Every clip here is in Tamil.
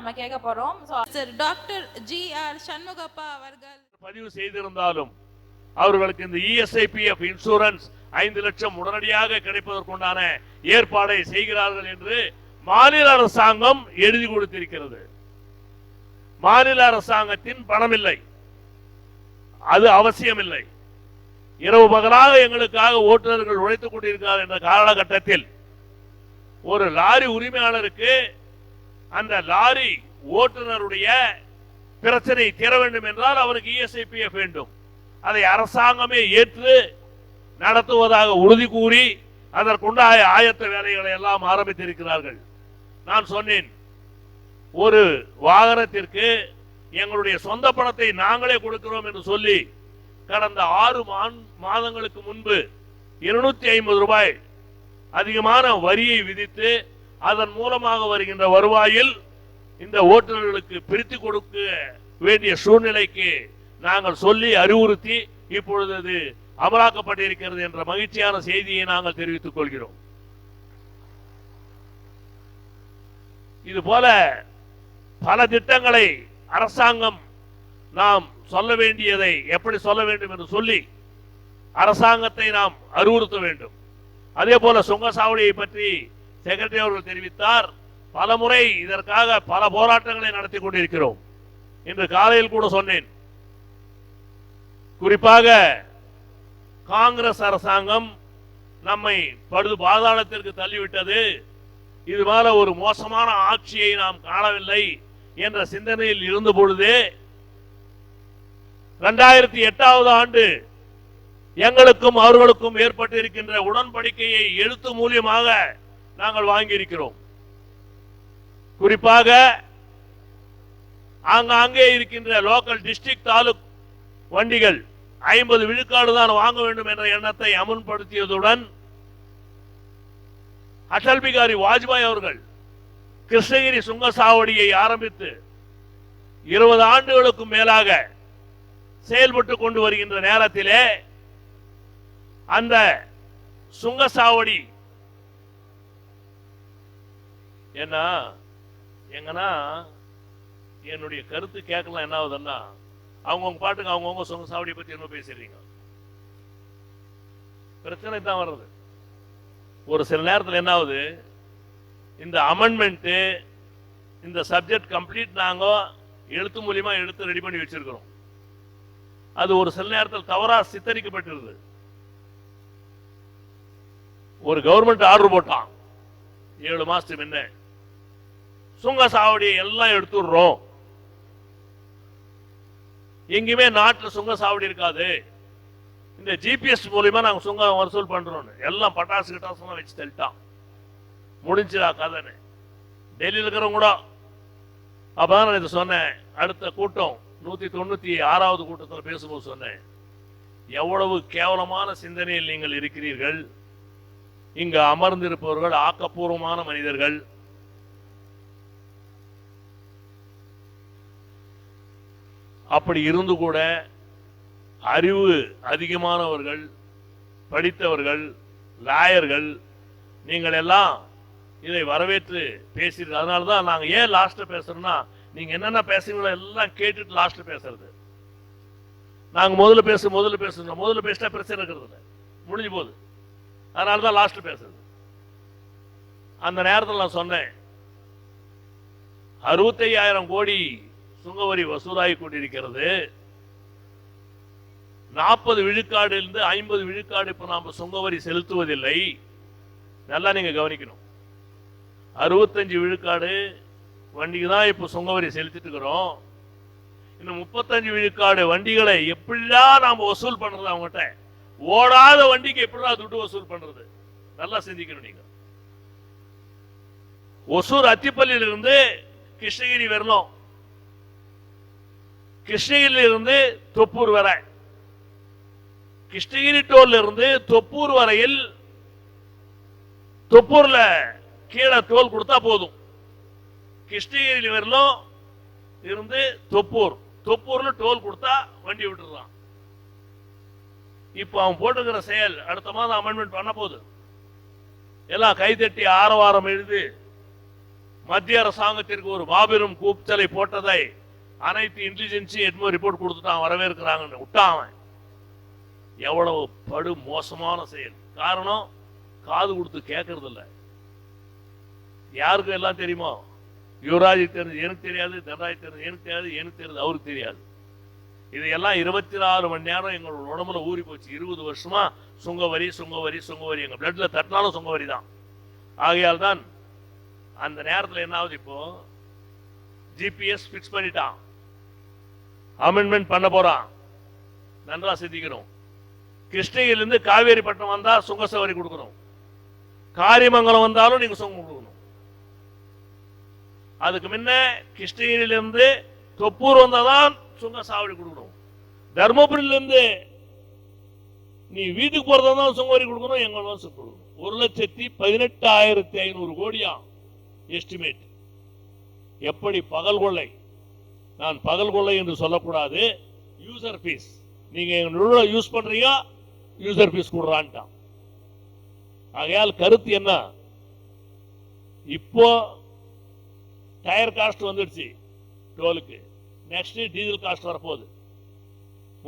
நம்ம கேட்க போறோம். டாக்டர் ஜி ஆர் சண்முகப்பா அவர்கள். பதிவு செய்திருந்தாலும் அவர்களுக்கு இந்த இஎஸ்ஐபிஎஃப் இன்சூரன்ஸ் ஐந்து லட்சம் உடனடியாக கிடைப்பதற்குண்டான ஏற்பாடை செய்கிறார்கள் என்று மாநில அரசாங்கம் எழுதி கொடுத்திருக்கிறது. மாநில அரசாங்கத்தின் பணம் இல்லை அது அவசியமில்லை. இரவு பகலாக எங்களுக்காக ஓட்டுநர்கள் உழைத்துக் கொண்டிருக்கிறார் என்ற காலகட்டத்தில் ஒரு லாரி உரிமையாளருக்கு அந்த லாரி ஓட்டுநருடைய பிரச்சனை தீர வேண்டும் என்றால் அவருக்கு இஎஸ்ஐபிஎஃப் வேண்டும். அதை அரசாங்கமே ஏற்று நடத்துவதாக உறுதி கூறி அதற்குண்டாய ஆயத்த வேலைகளை எல்லாம் ஆரம்பித்திருக்கிறார்கள். நான் சொன்னேன் ஒரு வாகனத்திற்கு எங்களுடைய சொந்த பணத்தை நாங்களே கொடுக்கிறோம் என்று சொல்லி கடந்த ஆறு மாதங்களுக்கு முன்பு இருநூத்தி ஐம்பது ரூபாய் அதிகமான வரியை விதித்து அதன் மூலமாக வருகின்ற வருவாயில் இந்த ஓட்டுநர்களுக்கு பிரித்து கொடுக்க வேண்டிய சூழ்நிலைக்கு நாங்கள் சொல்லி அறிவுறுத்தி இப்பொழுது அது அமலாக்கப்பட்டிருக்கிறது என்ற மகிழ்ச்சியான செய்தியை நாங்கள் தெரிவித்துக் கொள்கிறோம். இது போல பல திட்டங்களை அரசாங்கம் நாம் சொல்ல வேண்டியதை எப்படி சொல்ல வேண்டும் என்று சொல்லி அரசாங்கத்தை நாம் அறிவுறுத்த வேண்டும். அதே போல சுங்கசாவடியை பற்றி செக்ரட்டரி அவர்கள் தெரிவித்தார் பல முறை இதற்காக பல போராட்டங்களை நடத்தி கொண்டிருக்கிறோம். இன்று காலையில் கூட சொன்னேன். குறிப்பாக காங்கிரஸ் அரசாங்கம் நம்மை படுது பாதாளத்திற்கு தள்ளிவிட்டது. இது போல ஒரு மோசமான ஆட்சியை நாம் காணவில்லை என்ற சிந்தனையில் இருந்த பொழுதே இரண்டாயிரத்தி எட்டாவது ஆண்டு எங்களுக்கும் அவர்களுக்கும் ஏற்பட்டிருக்கின்ற உடன்படிக்கையை எழுத்து மூலியமாக நாங்கள் வாங்கியிருக்கிறோம். குறிப்பாக ஆங்காங்கே இருக்கின்ற லோக்கல் டிஸ்ட்ரிக்ட் தாலுக் வண்டிகள் ஐம்பது விழுக்காடு தான் வாங்க வேண்டும் என்ற எண்ணத்தை அமுல்படுத்தியதுடன் அடல் பிகாரி வாஜ்பாய் அவர்கள் கிருஷ்ணகிரி சுங்கசாவடியை ஆரம்பித்து இருபது ஆண்டுகளுக்கும் மேலாக செயல்பட்டு கொண்டு வருகின்ற நேரத்திலே அந்த சுங்கசாவடி ஏன்னா எங்கன்னா என்னுடைய கருத்து கேட்கலாம் என்ன ஆகுதுன்னா அவங்கவுங்க பாட்டுக்கு அவங்கவுங்க சொந்த சாவடியை பத்தி என்ன பேசுறீங்க பிரச்சனை தான் வர்றது. ஒரு சில நேரத்தில் என்ன ஆகுது? இந்த அமெண்ட்மெண்ட்டு இந்த சப்ஜெக்ட் கம்ப்ளீட் நாங்க எழுத்து மூலியமா எழுத்து ரெடி பண்ணி வச்சிருக்கிறோம். அது ஒரு சில நேரத்தில் தவறா சித்தரிக்கப்பட்டிருது. ஒரு கவர்மெண்ட் ஆர்டர் போட்டான். ஏழு மாசத்துக்கு முன்ன. சுங்க சாவடியை எல்லாம் எடுத்துடுறோம். எங்கேயுமே நாட்டில் சுங்க சாவடி இருக்காது. இந்த ஜிபிஎஸ் மூலியமா நாங்க சுங்கம் வசூல் பண்றோம்னு. எல்லாம் பட்டாசு கிட்டாசு வச்சு தள்ளிட்டான். முடிஞ்சுடா கதைன்னு. டெல்லியில் இருக்கிறவங்க கூட அப்பதான் நான் இது சொன்னேன். அடுத்த கூட்டம் நூத்தி தொண்ணூத்தி ஆறாவது கூட்டத்தில் பேசும்போது சொன்னேன். எவ்வளவு கேவலமான சிந்தனையில் நீங்கள் இருக்கிறீர்கள். இங்கு அமர்ந்திருப்பவர்கள் ஆக்கப்பூர்வமான மனிதர்கள். அப்படி இருந்து கூட அறிவு அதிகமானவர்கள் படித்தவர்கள் லாயர்கள் நீங்கள் எல்லாம் இதை வரவேற்று பேசுறது அதனால தான் நாங்க ஏன் லாஸ்ட்ல பேசுறோம்னா நீங்க என்னென்ன பேசுறீங்களோ எல்லாம் கேட்டுட்டு லாஸ்ட்ல பேசுறது. நாங்க முதல்ல பேசு முதல்ல பேசுகிறோம் முதல்ல பேசிட்டா பிரச்சனை இருக்கிறது இல்லை. முடிஞ்சு போகுது. அதனால தான் லாஸ்ட்ல பேசுறது. அந்த நேரத்தில் நான் சொன்னேன் அறுபத்தையாயிரம் கோடி சுங்கவரி வசூலாகி கொண்டிருக்கிறது. நாற்பது விழுக்காடு இருந்து ஐம்பது விழுக்காடு இப்போ நாம் சுங்கவரி செலுத்துவதில்லை. நல்லா நீங்க கவனிக்கணும். அறுபத்தஞ்சு விழுக்காடு வண்டிக்கு தான் இப்போ சுங்கவரி செலுத்திட்டு இருக்கிறோம். இன்னும் முப்பத்தஞ்சு விழுக்காடு வண்டிகளை எப்படிலாம் நாம் வசூல் பண்றது அவங்ககிட்ட? ஓடாத வண்டிக்கு எப்படிலாம் துட்டு வசூல் பண்றது? நல்லா சிந்திக்கணும் நீங்க. ஒசூர் அத்திப்பள்ளியிலிருந்து கிருஷ்ணகிரி வரணும். கிருஷ்ணகிரியில இருந்து தொப்பூர் வரை. கிருஷ்ணகிரி டோல்ல இருந்து தொப்பூர் வரையில் தொப்பூர்ல கீழே டோல் கொடுத்தா போதும். கிருஷ்ணகிரியில் வரலும் இருந்து தொப்பூர். தொப்பூர்ல டோல் கொடுத்தா வண்டி விட்டுறான். இப்போ அவன் போட்டுக்கிற செயல் அடுத்த மாதம் அமெண்ட்மெண்ட் பண்ண போகுது. எல்லாம் கைதட்டி ஆரவாரம் எழுதி மத்திய அரசாங்கத்திற்கு ஒரு மாபெரும் கூச்சலை போட்டதை அனைத்து இன்டெலிஜென்ஸையும் எட்மோ ரிப்போர்ட் கொடுத்துட்டான் வரவேற்கிறாங்கன்னு. விட்டான் அவன். எவ்வளவு படு மோசமான செயல். காரணம் காது கொடுத்து கேட்கறது இல்லை யாருக்கும் எல்லாம் தெரியுமோ? யுவராஜ் தெரிஞ்சு எனக்கு தெரியாது தனராஜ் தெரிஞ்சு எனக்கு தெரியாது எனக்கு தெரியாது அவருக்கு தெரியாது. இதையெல்லாம் இருபத்தி நாலு மணி நேரம் எங்களோட உடம்புல ஊறி போச்சு. இருபது வருஷமா சுங்க வரி சுங்க வரி சுங்க வரி எங்க பிளட்ல தட்டினாலும் சுங்க வரி தான். ஆகையால் தான் அந்த நேரத்தில் என்ன ஆகுது இப்போ ஜிபிஎஸ் ஃபிக்ஸ் பண்ணிட்டான். அமெண்ட்மெண்ட் பண்ண போறான். நன்றா சிந்திக்கணும். கிருஷ்ணகிரியிலிருந்து பட்டணம் வந்தா சுங்க சவாரி கொடுக்கணும். காரியமங்கலம் வந்தாலும் நீங்க சுங்கம் கொடுக்கணும். அதுக்கு முன்ன கிருஷ்ணகிரியிலிருந்து தொப்பூர் வந்தாதான் சுங்க சாவடி கொடுக்கணும். தருமபுரியிலிருந்து நீ வீட்டுக்கு போறதா தான் சுங்க வரி கொடுக்கணும் எங்க கொடுக்கணும். ஒரு லட்சத்தி பதினெட்டாயிரத்தி ஐநூறு கோடியா எஸ்டிமேட்? எப்படி பகல் கொள்ளை? நான் பகல் கொள்ளை என்று சொல்லக்கூடாது. யூசர் ஃபீஸ் நீங்க எங்க நிறுவனம் யூஸ் பண்றீங்க? யூசர் ஃபீஸ் கொடுறான்ட்டான். ஆகையால் கருத்து என்ன? இப்போ டயர் காஸ்ட் வந்துடுச்சு டோலுக்கு. நெக்ஸ்ட் டீசல் காஸ்ட் வரப்போகுது.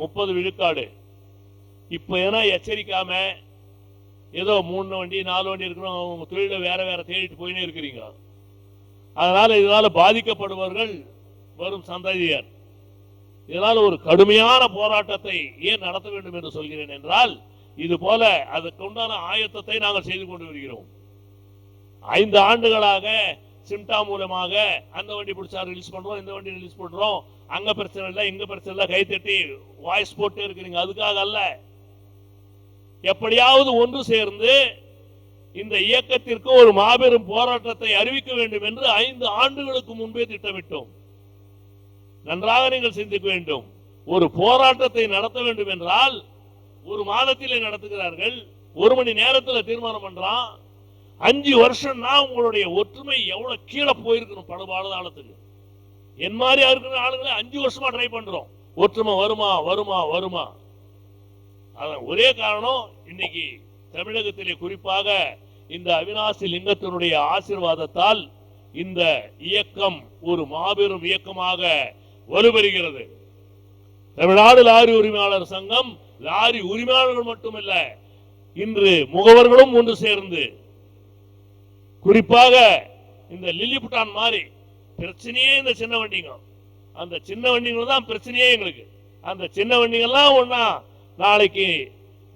முப்பது விழுக்காடு. இப்போ ஏன்னா எச்சரிக்காம ஏதோ மூணு வண்டி நாலு வண்டி இருக்கிறோம் உங்க தொழில வேற வேற தேடிட்டு போயினே இருக்கிறீங்க. அதனால இதனால பாதிக்கப்படுபவர்கள் வரும் சந்ததியர். இதனால் ஒரு கடுமையான போராட்டத்தை ஏன் நடத்த வேண்டும் என்று சொல்கிறேன் என்றால் இது போல அதற்குண்டான ஆயத்தத்தை நாங்கள் செய்து கொண்டு வருகிறோம். ஐந்து ஆண்டுகளாக சிம்டா மூலமாக அந்த வண்டி பிடிச்சா ரிலீஸ் பண்றோம் இந்த வண்டி ரிலீஸ் பண்றோம். அங்க பிரச்சனை இல்லை இங்க பிரச்சனை இல்லை கைத்தட்டி வாய்ஸ் போட்டு இருக்கிறீங்க அதுக்காக அல்ல. எப்படியாவது ஒன்று சேர்ந்து இந்த இயக்கத்திற்கு ஒரு மாபெரும் போராட்டத்தை அறிவிக்க வேண்டும் என்று ஐந்து ஆண்டுகளுக்கு முன்பே திட்டமிட்டோம். நன்றாக நீங்கள் சிந்திக்க வேண்டும். ஒரு போராட்டத்தை நடத்த வேண்டும் என்றால் ஒரு மாதத்திலே நடத்துகிறார்கள் ஒரு மணி நேரத்துல தீர்மானம் பண்றான். அஞ்சு வருஷம்னா உங்களுடைய ஒற்றுமை எவ்வளவு கீழே போயிருக்கணும் படுபாடுதாளத்துக்கு என் மாதிரி இருக்கிற ஆளுங்களை அஞ்சு வருஷமா ட்ரை பண்றோம். ஒற்றுமை வருமா வருமா வருமா? அதான் ஒரே காரணம் இன்னைக்கு தமிழகத்திலே குறிப்பாக இந்த அவினாசி லிங்கத்தினுடைய ஆசீர்வாதத்தால் இந்த இயக்கம் ஒரு மாபெரும் இயக்கமாக வலுபெறுகிறது. தமிழ்நாடு லாரி உரிமையாளர் சங்கம் லாரி உரிமையாளர்கள் மட்டுமல்ல இன்று முகவர்களும் ஒன்று சேர்ந்து குறிப்பாக இந்த லில்லிபுட்டான் மாதிரி பிரச்சனையே இந்த சின்ன வண்டிங்க. அந்த சின்ன வண்டிகள் தான் பிரச்சனையே எங்களுக்கு. அந்த சின்ன வண்டிகள்லாம் ஒன்றா நாளைக்கு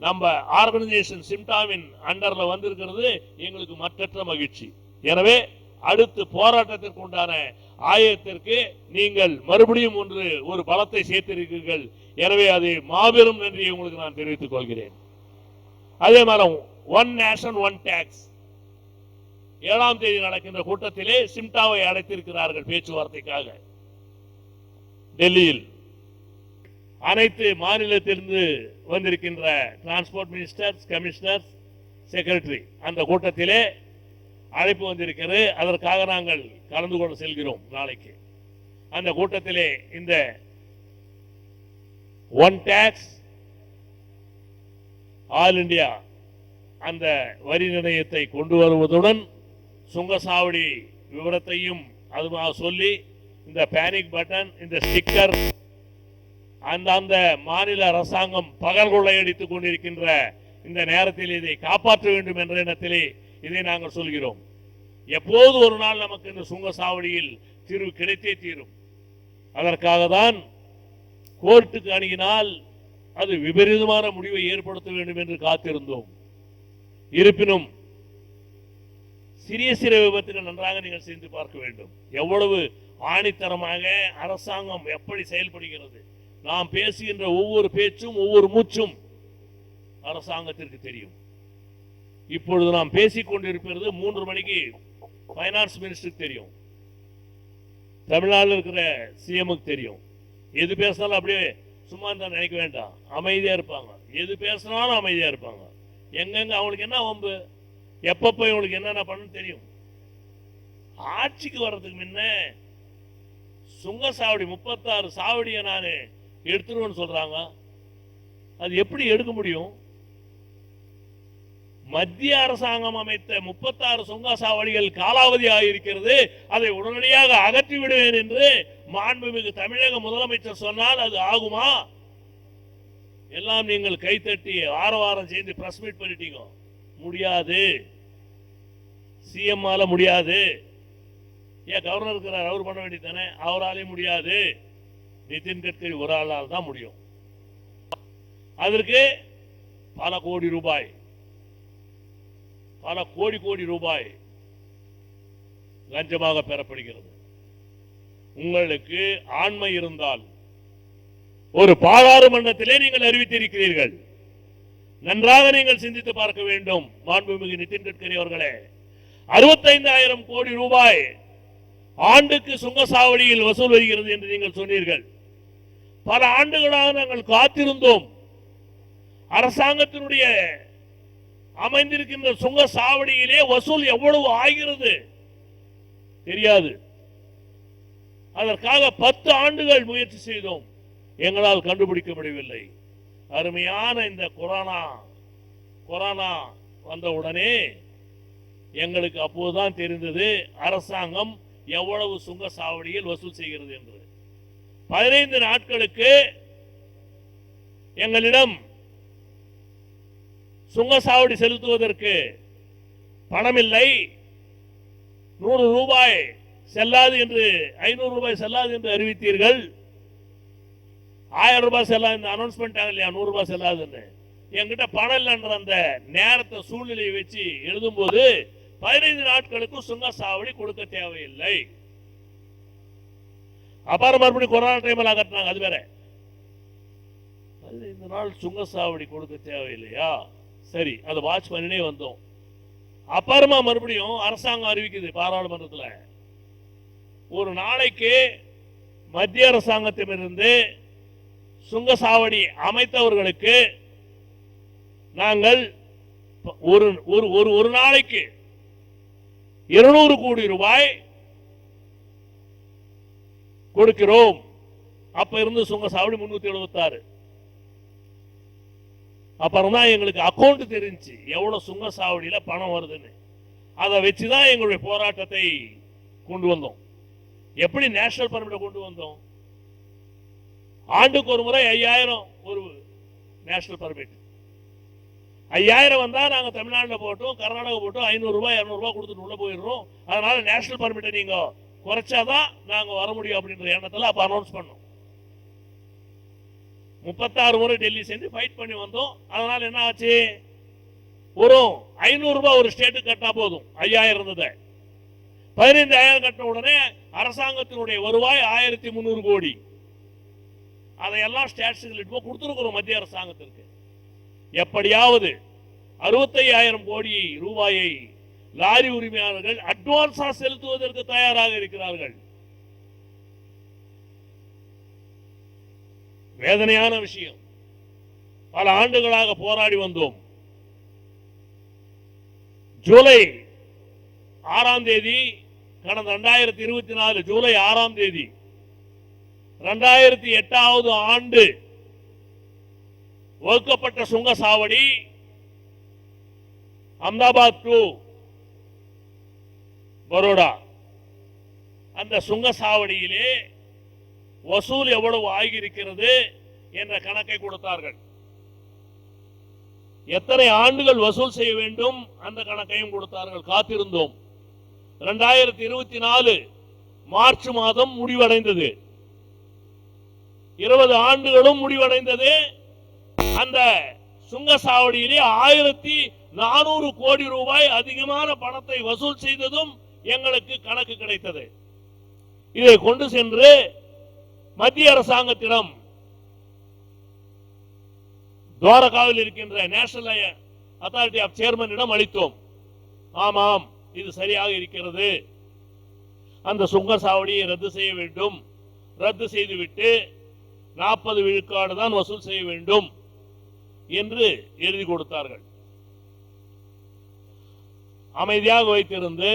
நம்ம ஆர்கனைசேஷன் சிம்டாவின் அண்டர்ல வந்திருக்கிறது. எங்களுக்கு மற்றற்ற மகிழ்ச்சி. எனவே அடுத்து போராட்டத்திற்கு உண்டான ஆயத்திற்கு நீங்கள் மறுபடியும் ஒன்று ஒரு பலத்தை சேர்த்திருக்கிறீர்கள். எனவே அது மாபெரும் நன்றியை உங்களுக்கு நான் தெரிவித்துக் கொள்கிறேன். அதே மாதிரி ஒன் நேஷன் ஒன் டேக்ஸ் ஏழாம் தேதி நடக்கின்ற கூட்டத்திலே சிம்டாவை அழைத்திருக்கிறார்கள் பேச்சுவார்த்தைக்காக. டெல்லியில் அனைத்து மாநிலத்திலிருந்து வந்திருக்கின்ற டிரான்ஸ்போர்ட் மினிஸ்டர்ஸ் கமிஷனர்ஸ் செக்ரட்டரி அந்த கூட்டத்திலே அழைப்பு வந்திருக்கிறது. அதற்காக நாங்கள் கலந்து கொண்டு செல்கிறோம் நாளைக்கு. அந்த கூட்டத்திலே இந்த ஒன் டேக்ஸ் ஆல் இண்டியா அந்த வரி நிர்ணயத்தை கொண்டு வருவதுடன் சுங்கசாவடி விவரத்தையும் அதுமாக சொல்லி இந்த பேனிக் பட்டன் இந்த ஸ்டிக்கர் அந்த அந்த மாநில அரசாங்கம் பகல் கொள்ளையடித்துக் கொண்டிருக்கின்ற இந்த நேரத்தில் இதை காப்பாற்ற வேண்டும் என்ற எண்ணத்திலே இதை நாங்கள் சொல்கிறோம். எப்போது ஒரு நாள் நமக்கு இந்த சுங்கசாவடியில் தீர்வு கிடைத்தே தீரும். அதற்காக தான் கோர்ட்டுக்கு அணுகினால் அது விபரீதமான முடிவை ஏற்படுத்த வேண்டும் என்று காத்திருந்தோம். இருப்பினும் சிறிய சிறிய விபத்துகள் நன்றாக நீங்கள் செய்து பார்க்க வேண்டும். எவ்வளவு ஆணித்தரமாக அரசாங்கம் எப்படி செயல்படுகிறது. நாம் பேசுகின்ற ஒவ்வொரு பேச்சும் ஒவ்வொரு மூச்சும் அரசாங்கத்திற்கு தெரியும். இப்பொழுது நாம் பேசிக் கொண்டிருப்பது மூன்று மணிக்கு ஃபைனான்ஸ் மினிஸ்டருக்கு தெரியும். தமிழ்நாட்டில் இருக்கிற சிஎம்க்கு தெரியும். எது பேசினாலும் அப்படியே சும்மா தான் நினைக்க வேண்டாம். அமைதியா இருப்பாங்க. எது பேசினாலும் அமைதியா இருப்பாங்க. எங்கெங்க அவங்களுக்கு என்ன வம்பு? எப்பப்போ இவங்களுக்கு என்னென்ன பண்ணணும் தெரியும். ஆட்சிக்கு வர்றதுக்கு முன்ன சுங்க சாவடி முப்பத்தாறு சாவடியை நான் எடுத்துருவேன்னு சொல்றாங்க. அது எப்படி எடுக்க முடியும்? மத்திய அரசாங்கம் அமைத்த முப்பத்தாறு சுங்க சாவடிகள் காலாவதியாக இருக்கிறது அதை உடனடியாக அகற்றி விடுவேன் என்று மாண்புமிகு தமிழக முதலமைச்சர் சொன்னால் அது ஆகுமா? எல்லாம் நீங்கள் கைத்தட்டி வாரம் செய்து பிரஸ் மீட் பண்ணிட்டீங்க. முடியாது. சிஎம் முடியாது. ஏன் கவர்னர் இருக்கிறார் அவர் பண்ண வேண்டியதானே அவராலே முடியாது. நிதின் கட்கரி ஒரு ஆளால் தான் முடியும். அதற்கு பல கோடி ரூபாய். பல கோடி கோடி ரூபாய் லஞ்சமாக பெறப்படுகிறது. உங்களுக்கு ஆண்மை இருந்தால் ஒரு பாராளுமன்றத்திலே நீங்கள் அறிவித்திருக்கிறீர்கள். நன்றாக நீங்கள் சிந்தித்து பார்க்க வேண்டும் மாண்புமிகு நிதின் கட்கரி அவர்களே. அறுபத்தைந்தாயிரம் கோடி ரூபாய் ஆண்டுக்கு சுங்கசாவடியில் வசூல் வருகிறது என்று நீங்கள் சொன்னீர்கள். பல ஆண்டுகளாக நாங்கள் காத்திருந்தோம். அரசாங்கத்தினுடைய அமைந்திருக்கின்ற சுங்க சாவடியிலே வசூல் எவ்வளவு ஆகிறது? தெரியாது. அதற்காக பத்து ஆண்டுகள் முயற்சி செய்தோம். எங்களால் கண்டுபிடிக்க முடியவில்லை. அருமையான இந்த கொரோனா கொரோனா வந்த உடனே எங்களுக்கு அப்போதுதான் தெரிந்தது அரசாங்கம் எவ்வளவு சுங்க சாவடியில் வசூல் செய்கிறது என்று. பதினைந்து நாட்களுக்கு எங்களிடம் சுங்கசாவடி செலுத்துவதற்கு பணமில்லை. நூறு ரூபாய் செல்லாது என்று ஐநூறு ரூபாய் செல்லாது என்று அறிவித்தீர்கள். ஆயிரம் ரூபாய் செல்லாது அனௌன்ஸ்மெண்ட் இல்லையா நூறு ரூபாய் செல்லாதுன்னு என்கிட்ட பணம் இல்லைன்ற அந்த நேரத்தை சூழ்நிலையை வச்சு எழுதும்போது பதினைந்து நாட்களுக்கு சுங்கசாவடி கொடுக்க தேவையில்லை. அப்புறம் மறுபடியும் கொரோனா டைம்ல கட்டினாங்க அது வேற. பதினைந்து நாள் சுங்கசாவடி கொடுக்க தேவையில்லையா? சரி அதை வாட்ச் பண்ணினே வந்தோம். அப்புறமா மறுபடியும் அரசாங்கம் அறிவிக்குது பாராளுமன்றத்துல. ஒரு நாளைக்கு மத்திய அரசாங்கத்திலிருந்து சுங்கசாவடி அமைத்தவர்களுக்கு நாங்கள் ஒரு ஒரு ஒரு ஒரு நாளைக்கு இருநூறு கோடி ரூபாய் கொடுக்கிறோம். அப்ப இருந்து சுங்கசாவடி முன்னூத்தி எழுபத்தி ஆறு அப்புறம் தான் எங்களுக்கு அக்கௌண்ட் தெரிஞ்சு எவ்வளோ சுங்க சாவடியில் பணம் வருதுன்னு. அதை வச்சு தான் எங்களுடைய போராட்டத்தை கொண்டு வந்தோம். எப்படி நேஷனல் பர்மிட்டை கொண்டு வந்தோம்? ஆண்டுக்கு ஒரு முறை ஐயாயிரம் ஒரு நேஷனல் பர்மிட் ஐயாயிரம் வந்தால் நாங்கள் தமிழ்நாட்டில் போட்டோம் கர்நாடகா போட்டோம் ஐநூறுரூவா இரநூறுவா கொடுத்துட்டு உள்ளே போயிடுறோம். அதனால் நேஷனல் பர்மிட்டை நீங்கள் குறைச்சாதான் நாங்கள் வர முடியும் அப்படின்ற எண்ணத்தில் அப்போ அனௌன்ஸ் பண்ணோம். முப்பத்தாறு முறை டெல்லி சேர்ந்து ஃபைட் பண்ணி வந்தோம். அதனால் என்ன ஆச்சு ஒரு ஐநூறுரூபா ஒரு ஸ்டேட்டுக்கு கட்டினா போதும். ஐயாயிரம் இருந்ததை. பதினைந்தாயிரம் கட்டின உடனே அரசாங்கத்தினுடைய வருவாய் ஆயிரத்தி முந்நூறு கோடி. அதையெல்லாம் ஸ்டேட்ஸுக்கு கொடுத்துருக்குறோம் மத்திய அரசாங்கத்திற்கு. எப்படியாவது அறுபத்தையாயிரம் கோடி ரூபாயை லாரி உரிமையாளர்கள் அட்வான்ஸாக செலுத்துவதற்கு தயாராக இருக்கிறார்கள். வேதனையான விஷயம். பல ஆண்டுகளாக போராடி வந்தோம். ஜூலை ஆறாம் தேதி கடந்த ரெண்டாயிரத்தி இருபத்தி நாலு ஜூலை ஆறாம் தேதி ரெண்டாயிரத்தி எட்டாவது ஆண்டு வகுக்கப்பட்ட சுங்க சாவடி அம்தாபாத் டு பரோடா. அந்த சுங்க சாவடியிலே வசூல் எவ்வளவு ஆகியிருக்கிறது என்ற கணக்கை கொடுத்தார்கள். எத்தனை ஆண்டுகள் வசூல் செய்ய வேண்டும் அந்த கணக்கையும் கொடுத்தார்கள். காத்திருந்தோம். இரண்டாயிரத்தி இருபத்தி நாலு மார்ச் மாதம் முடிவடைந்தது. இருபது ஆண்டுகளும் முடிவடைந்தது. அந்த சுங்க சாவடியிலே ஆயிரத்தி நானூறு கோடி ரூபாய் அதிகமான பணத்தை வசூல் செய்ததும் எங்களுக்கு கணக்கு கிடைத்தது. இதை கொண்டு சென்று மத்திய அரசாங்கத்திடம் துவாரகாவில் இருக்கின்ற நேஷனல் அத்தாரிட்டி ஆஃப் சேர்மனிடம் அளித்தோம். ஆமாம் இது சரியாக இருக்கிறது. அந்த சுங்க சாவடியை ரத்து செய்ய வேண்டும். ரத்து செய்துவிட்டு நாற்பது விழுக்காடு தான் வசூல் செய்ய வேண்டும் என்று எழுதி கொடுத்தார்கள். அமைதியாக வைத்திருந்து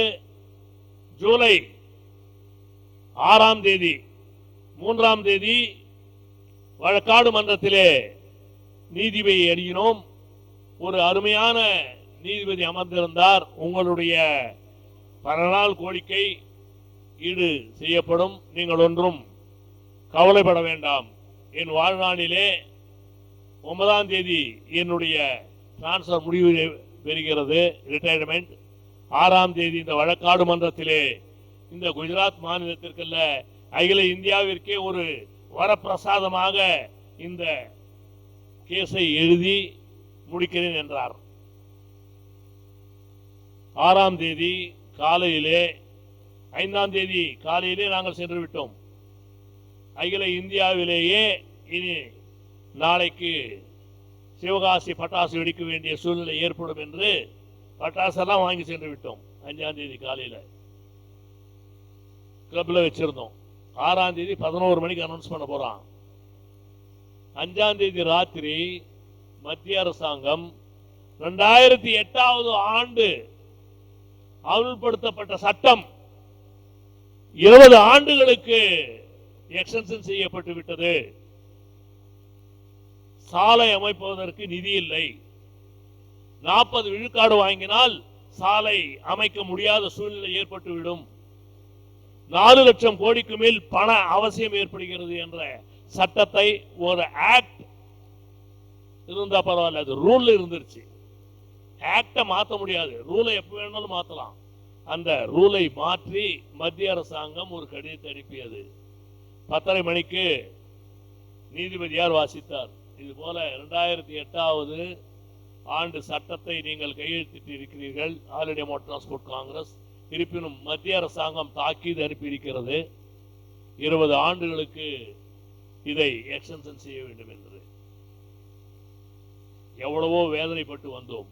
ஜூலை ஆறாம் தேதி மூன்றாம் தேதி வழக்காடு மன்றத்திலே நீதிபதியை அறியினோம் ஒரு அருமையான நீதிபதி அமர்ந்திருந்தார். உங்களுடைய பல நாள் கோரிக்கை ஈடு செய்யப்படும். நீங்கள் ஒன்றும் கவலைப்பட வேண்டாம். என் வாழ்நாளிலே ஒன்பதாம் தேதி என்னுடைய டிரான்ஸ்ஃபர் முடிவு பெறுகிறது. ரிட்டையர்மெண்ட் ஆறாம் தேதி இந்த வழக்காடு மன்றத்திலே இந்த குஜராத் மாநிலத்திற்குள்ள அகில இந்தியாவிற்கே ஒரு வரப்பிரசாதமாக இந்த கேஸை எழுதி முடிக்கிறேன் என்றார். ஆறாம் தேதி காலையிலே ஐந்தாம் தேதி காலையிலே நாங்கள் சென்று விட்டோம் அகில இந்தியாவிலேயே இனி நாளைக்கு சிவகாசி பட்டாசு வெடிக்க வேண்டிய சூழ்நிலை ஏற்படும் என்று பட்டாசெல்லாம் வாங்கி சென்று விட்டோம். அஞ்சாம் தேதி காலையில. கிளப்பில் வச்சிருந்தோம். ஆறாம் தேதி பதினோரு மணிக்கு அனௌன்ஸ் பண்ண போறான். அஞ்சாம் தேதி ராத்திரி மத்திய அரசாங்கம் ரெண்டாயிரத்தி எட்டாவது ஆண்டு அமல்படுத்தப்பட்ட சட்டம் இருபது ஆண்டுகளுக்கு எக்ஸ்டென்ஷன் செய்யப்பட்டு விட்டது. சாலை அமைப்பதற்கு நிதி இல்லை. நாற்பது விழுக்காடு வாங்கினால் சாலை அமைக்க முடியாத சூழ்நிலை ஏற்பட்டுவிடும். நாலு லட்சம் கோடிக்கு மேல் பண அவசியம் ஏற்படுகிறது என்ற சட்டத்தை ஒரு ஆக்ட் இருந்தா பரவாயில்ல அது ரூல் இருந்துருச்சு. ஆக்டை மாற்ற முடியாது. ரூலை எப்போ வேணாலும் மாற்றலாம் அந்த ரூலை மாற்றி மத்திய அரசாங்கம் ஒரு கடிதத்தை அனுப்பியது. பத்தரை மணிக்கு நீதிபதியார் வாசித்தார்? இது போல இரண்டாயிரத்தி எட்டாவது ஆண்டு சட்டத்தை நீங்கள் கையெழுத்திட்டு இருக்கிறீர்கள். All India Motor Transport Congress இருப்பினும் மத்திய அரசாங்கம் தாக்கீது அனுப்பியிருக்கிறது இருபது ஆண்டுகளுக்கு இதை எக்ஸ்டென்ஷன் செய்ய வேண்டும் என்று. எவ்வளவோ வேதனைப்பட்டு வந்தோம்.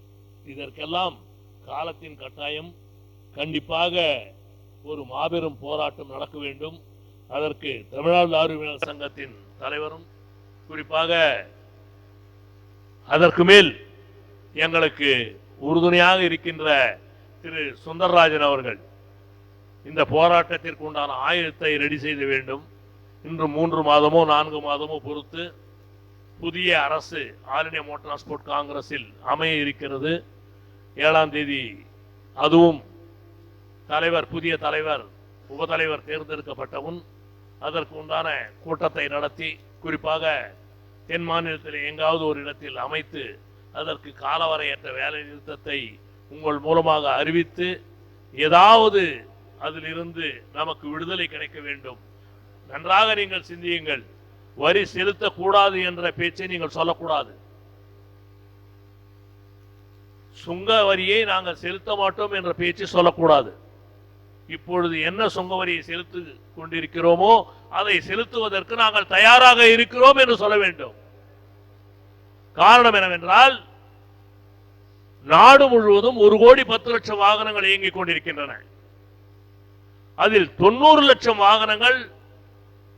இதற்கெல்லாம் காலத்தின் கட்டாயம். கண்டிப்பாக ஒரு மாபெரும் போராட்டம் நடக்க வேண்டும். அதற்கு தமிழ்நாடு லாரி சங்கத்தின் தலைவரும் குறிப்பாக அதற்கு மேல் எங்களுக்கு உறுதுணையாக இருக்கின்ற திரு சுந்தரராஜன் அவர்கள் இந்த போராட்டத்திற்கு உண்டான ஆயுதத்தை ரெடி செய்ய வேண்டும். இன்று மூன்று மாதமோ நான்கு மாதமோ பொறுத்து புதிய அரசு ஆல் இண்டியா மோட்டார் டிரான்ஸ்போர்ட் காங்கிரஸில் அமைய இருக்கிறது. ஏழாம் தேதி அதுவும் தலைவர் புதிய தலைவர் உபதலைவர் தேர்ந்தெடுக்கப்பட்டவுன் அதற்கு உண்டான கூட்டத்தை நடத்தி குறிப்பாக தென் மாநிலத்தில் எங்காவது ஒரு இடத்தில் அமைத்து அதற்கு காலவரையற்ற வேலை நிறுத்தத்தை உங்கள் மூலமாக அறிவித்து ஏதாவது அதிலிருந்து நமக்கு விடுதலை கிடைக்க வேண்டும். நன்றாக நீங்கள் சிந்தியுங்கள். வரி செலுத்தக்கூடாது என்ற பேச்சை நீங்கள் சொல்லக்கூடாது. சுங்க வரியை நாங்கள் செலுத்த மாட்டோம் என்ற பேச்சை சொல்லக்கூடாது. இப்பொழுது என்ன சுங்க வரியை செலுத்து கொண்டிருக்கிறோமோ அதை செலுத்துவதற்கு நாங்கள் தயாராக இருக்கிறோம் என்று சொல்ல வேண்டும். காரணம் என்னவென்றால் நாடு முழுவதும் ஒரு கோடி பத்து லட்சம் வாகனங்கள் இயங்கிக் கொண்டிருக்கின்றன. அதில் தொண்ணூறு லட்சம் வாகனங்கள்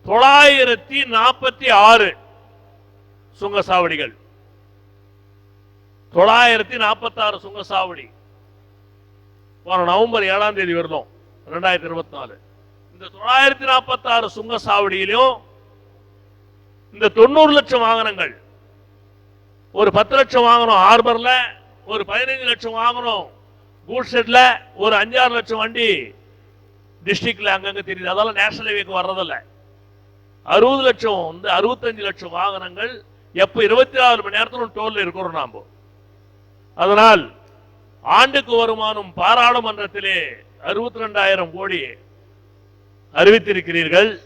தொள்ளாயிரத்தி நாற்பத்தி ஆறு சுங்கசாவடிகள் தொள்ளாயிரத்தி நாற்பத்தி ஆறு சுங்கசாவடி போன நவம்பர் ஏழாம் தேதி வருதோம் ரெண்டாயிரத்தி இருபத்தி நாலு. இந்த தொள்ளாயிரத்தி நாற்பத்தி ஆறு சுங்கசாவடியிலும் இந்த தொண்ணூறு லட்சம் வாகனங்கள் ஒரு பத்து லட்சம் வாகனம் ஹார்பர்ல ஒரு பதினைஞ்சு லட்சம் வாங்கணும். கூட்ஷெட்ல ஒரு அஞ்சாறு லட்சம் வண்டி டிஸ்ட்ரிக்ட்ல அங்கங்க தெரியுது. அதெல்லாம் நேஷனல் ஹைவேக்கு வர்றதில்லை. அறுபது லட்சம் வந்து அறுபத்தஞ்சு லட்சம் வாகனங்கள் எப்ப இருபத்தி நாலு மணி நேரத்திலும் டோல்ல இருக்கிறோம் நாம. அதனால் ஆண்டுக்கு வருமானம் பாராளுமன்றத்திலே அறுபத்தி ரெண்டாயிரம் கோடி அறிவித்திருக்கிறீர்கள்.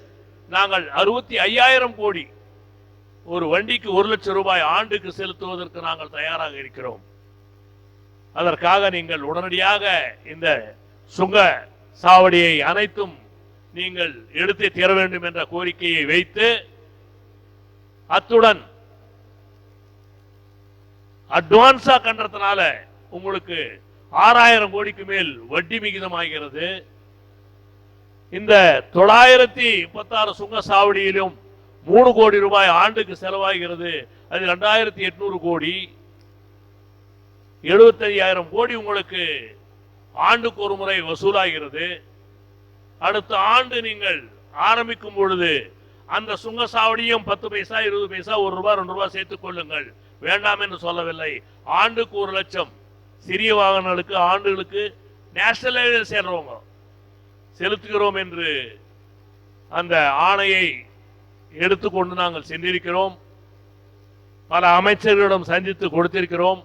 நாங்கள் அறுபத்தி ஐயாயிரம் கோடி ஒரு வண்டிக்கு ஒரு லட்சம் ரூபாய் ஆண்டுக்கு செலுத்துவதற்கு நாங்கள் தயாராக இருக்கிறோம். அதற்காக நீங்கள் உடனடியாக இந்த சுங்க சாவடியை அனைத்தும் நீங்கள் எடுத்து தர வேண்டும் என்ற கோரிக்கையை வைத்து அத்துடன் அட்வான்ஸா கண்டறதுனால உங்களுக்கு ஆறாயிரம் கோடிக்கு மேல் வட்டி விகிதமாகிறது. இந்த தொள்ளாயிரத்தி முப்பத்தாறு சுங்க சாவடியிலும் மூணு கோடி ரூபாய் ஆண்டுக்கு செலவாகிறது. அது ரெண்டாயிரத்தி எட்நூறு கோடி. எழுபத்தையாயிரம் கோடி உங்களுக்கு ஆண்டுக்கு ஒரு முறை வசூலாகிறது. அடுத்த ஆண்டு நீங்கள் ஆரம்பிக்கும் பொழுது அந்த சுங்கசாவடியும் பத்து பைசா இருபது பைசா ஒரு ரூபாய் ரெண்டு ரூபாய் சேர்த்துக் கொள்ளுங்கள். வேண்டாம் என்று சொல்லவில்லை. ஆண்டுக்கு ஒரு லட்சம் சிறிய வாகனங்களுக்கு ஆண்டுகளுக்கு நேஷனல் லெவலில் சேர்றவங்க செலுத்துகிறோம் என்று அந்த ஆணையை எடுத்துக்கொண்டு நாங்கள் சென்றிருக்கிறோம். பல அமைச்சர்களிடம் சந்தித்து கொடுத்திருக்கிறோம்.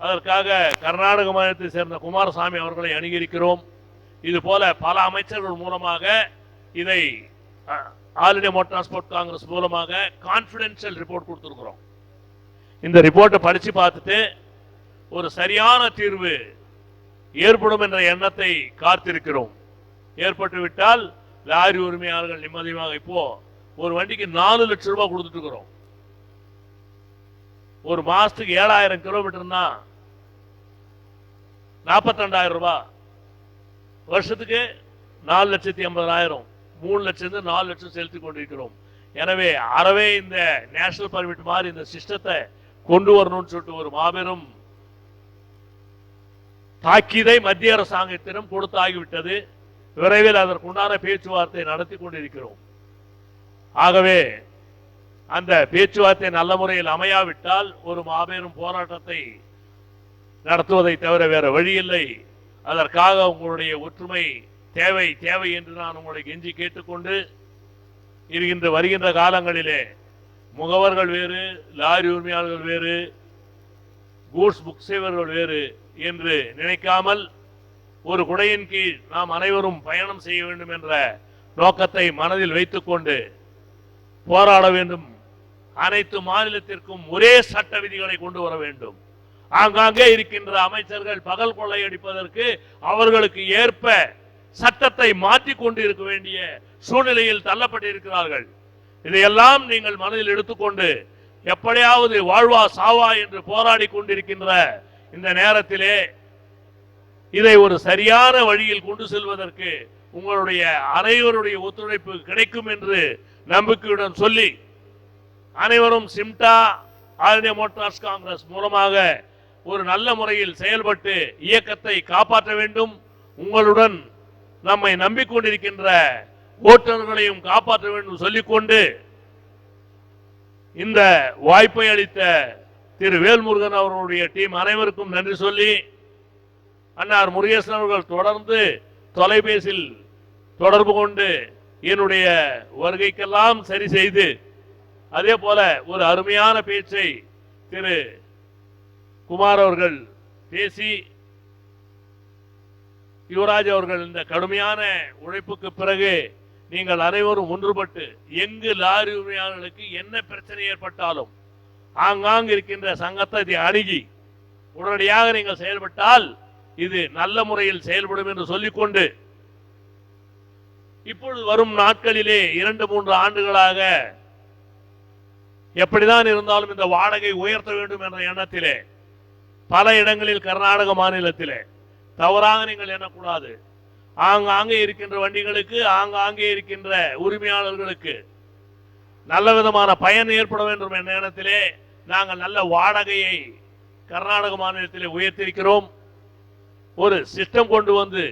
அதற்காக கர்நாடக மாநிலத்தை சேர்ந்த குமாரசாமி அவர்களை அணுகியிருக்கிறோம் இது போல பல அமைச்சர்கள் மூலமாக இதை All India Motor Sport Congress மூலமாக கான்பிடென்ஷியல் ரிப்போர்ட் கொடுத்துருக்குறோம். இந்த ரிப்போர்ட்டை படிச்சு பார்த்துட்டு ஒரு சரியான தீர்வு ஏற்படும் என்ற எண்ணத்தை காத்திருக்கிறோம். ஏற்பட்டு விட்டால் லாரி உரிமையாளர்கள் நிம்மதியாக இப்போ ஒரு வண்டிக்கு நாலு லட்சம் ரூபாய் கொடுத்துட்டு இருக்கிறோம். ஒரு மாசத்துக்கு ஏழாயிரம் கிலோமீட்டர்னா நாற்பத்தி ரெண்டாயிரம் ரூபாய் வருஷத்துக்கு நாலு லட்சத்தி ஐம்பதாயிரம். மூணு லட்சத்து நாலு லட்சம் செலுத்தி கொண்டிருக்கிறோம். எனவே அறவே இந்த நேஷனல் பர்மிட் மாதிரி இந்த சிஸ்டத்தை கொண்டு வரணும்னு சொல்லிட்டு ஒரு மாபெரும் தாக்கீதை மத்திய அரசாங்கத்திடம் கொடுத்தாகிவிட்டது. விரைவில் அதற்குண்டான பேச்சுவார்த்தை நடத்தி கொண்டிருக்கிறோம். ஆகவே அந்த பேச்சுவார்த்தை நல்ல முறையில் அமையாவிட்டால் ஒரு மாபெரும் போராட்டத்தை நடத்துவதை தவிர வேற வழி இல்லை. அதற்காக உங்களுடைய ஒற்றுமை தேவை தேவை என்று நான் உங்களை கெஞ்சி கேட்டுக்கொண்டு இருக்கின்ற வருகின்ற காலங்களிலே முகவர்கள் வேறு லாரி உரிமையாளர்கள் வேறு கூட்ஸ் புக் செய்வர்கள் வேறு என்று நினைக்காமல் ஒரு குடையின் கீழ் நாம் அனைவரும் பயணம் செய்ய வேண்டும் என்ற நோக்கத்தை மனதில் வைத்துக்கொண்டு போராட வேண்டும். அனைத்து மாநிலத்திற்கும் ஒரே சட்ட விதிகளை கொண்டு வர வேண்டும். ஆங்காங்கே இருக்கின்ற அமைச்சர்கள் பகல் கொள்ளையடிப்பதற்கு அவர்களுக்கு ஏற்ப சட்டத்தை மாற்றி கொண்டு இருக்க வேண்டிய சூழ்நிலையில் தள்ளப்பட்டிருக்கிறார்கள். இதையெல்லாம் நீங்கள் மனதில் எடுத்துக்கொண்டு எப்படியாவது வாழ்வா சாவா என்று போராடி கொண்டிருக்கின்ற இந்த நேரத்திலே இதை ஒரு சரியான வழியில் கொண்டு செல்வதற்கு உங்களுடைய அனைவருடைய ஒத்துழைப்பு கிடைக்கும் என்று நம்பிக்கையுடன் சொல்லி அனைவரும் சிம்டா ஆல் இந்தியா மோட்டார்ஸ் காங்கிரஸ் மூலமாக ஒரு நல்ல முறையில் செயல்பட்டு இயக்கத்தை காப்பாற்ற வேண்டும். உங்களுடன் நம்மை நம்பிக்கொண்டிருக்கின்ற ஓட்டுநர்களையும் காப்பாற்ற வேண்டும் சொல்லிக்கொண்டு இந்த வாய்ப்பை அளித்த திரு வேல்முருகன் அவர்களுடைய டீம் அனைவருக்கும் நன்றி சொல்லி அன்னார் முருகேசன் அவர்கள் தொடர்ந்து தொலைபேசியில் தொடர்பு கொண்டு என்னுடைய வருகைக்கெல்லாம் சரி செய்து அதே போல ஒரு அருமையான பேச்சை திரு குமார் அவர்கள் பேசி யுவராஜ் அவர்கள் இந்த கடுமையான உழைப்புக்கு பிறகு நீங்கள் அனைவரும் ஒன்றுபட்டு எங்கு லாரி உரிமையாளர்களுக்கு என்ன பிரச்சனை ஏற்பட்டாலும் ஆங்காங்கு இருக்கின்ற சங்கத்தை இதை அணுகி உடனடியாக நீங்கள் செயல்பட்டால் இது நல்ல முறையில் செயல்படும் என்று சொல்லிக்கொண்டு இப்பொழுது வரும் நாட்களிலே இரண்டு மூன்று ஆண்டுகளாக எப்படிதான் இருந்தாலும் இந்த வாடகை உயர்த்த வேண்டும் என்ற எண்ணத்திலே பல இடங்களில் கர்நாடக மாநிலத்திலே. தவறாக நீங்கள் எண்ணக்கூடாது. ஆங்காங்கே இருக்கின்ற வண்டிகளுக்கு ஆங்காங்கே இருக்கின்ற உரிமையாளர்களுக்கு நல்ல விதமான பயன் ஏற்பட வேண்டும் என்ற நேரத்திலே நாங்கள் நல்ல வாடகையை கர்நாடக மாநிலத்திலே உயர்த்திருக்கிறோம் ஒரு சிஸ்டம் கொண்டு வந்து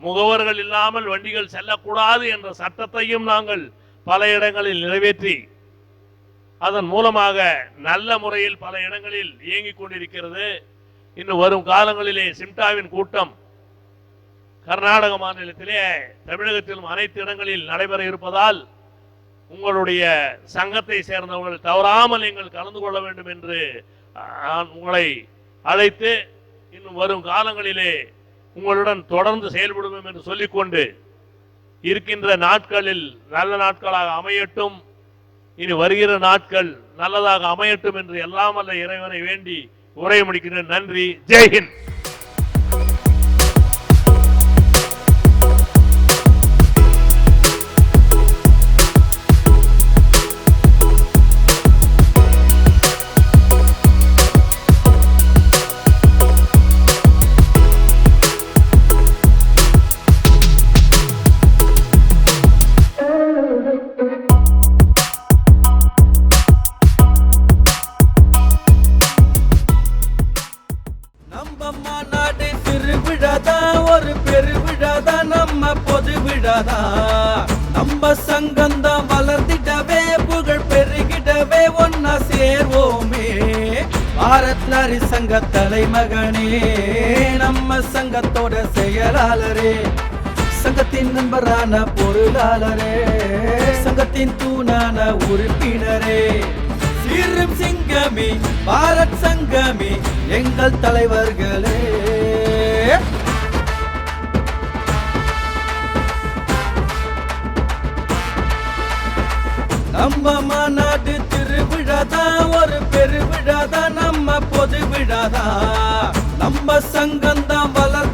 முகவர்கள் இல்லாமல் வண்டிகள் செல்லக்கூடாது என்ற சட்டத்தையும் நாங்கள் பல இடங்களில் நிறைவேற்றி அதன் மூலமாக நல்ல முறையில் பல இடங்களில் இயங்கிக் கொண்டிருக்கிறது. இன்னும் வரும் காலங்களிலே சிம்டாவின் கூட்டம் கர்நாடக மாநிலத்திலே தமிழகத்திலும் அனைத்து இடங்களில் நடைபெற இருப்பதால் உங்களுடைய சங்கத்தை சேர்ந்தவர்கள் தவறாமல் நீங்கள் கலந்து கொள்ள வேண்டும் என்று நான் உங்களை அழைத்து இன்னும் வரும் காலங்களிலே உங்களுடன் தொடர்ந்து செயல்படுவோம் என்று சொல்லிக்கொண்டு இருக்கின்ற நாட்களில் நல்ல நாட்களாக அமையட்டும். இனி வருகிற நாட்கள் நல்லதாக அமையட்டும் என்று எல்லாம் அல்ல இறைவனை வேண்டி உரை முடிக்கிறேன் நன்றி ஜெய்ஹிந்த் நம்ம மாநாடு திருவிழாதான் ஒரு பெருவிழாதான் நம்ம பொது விழாதான் நம்ம சங்கம் தான் வளர்த்து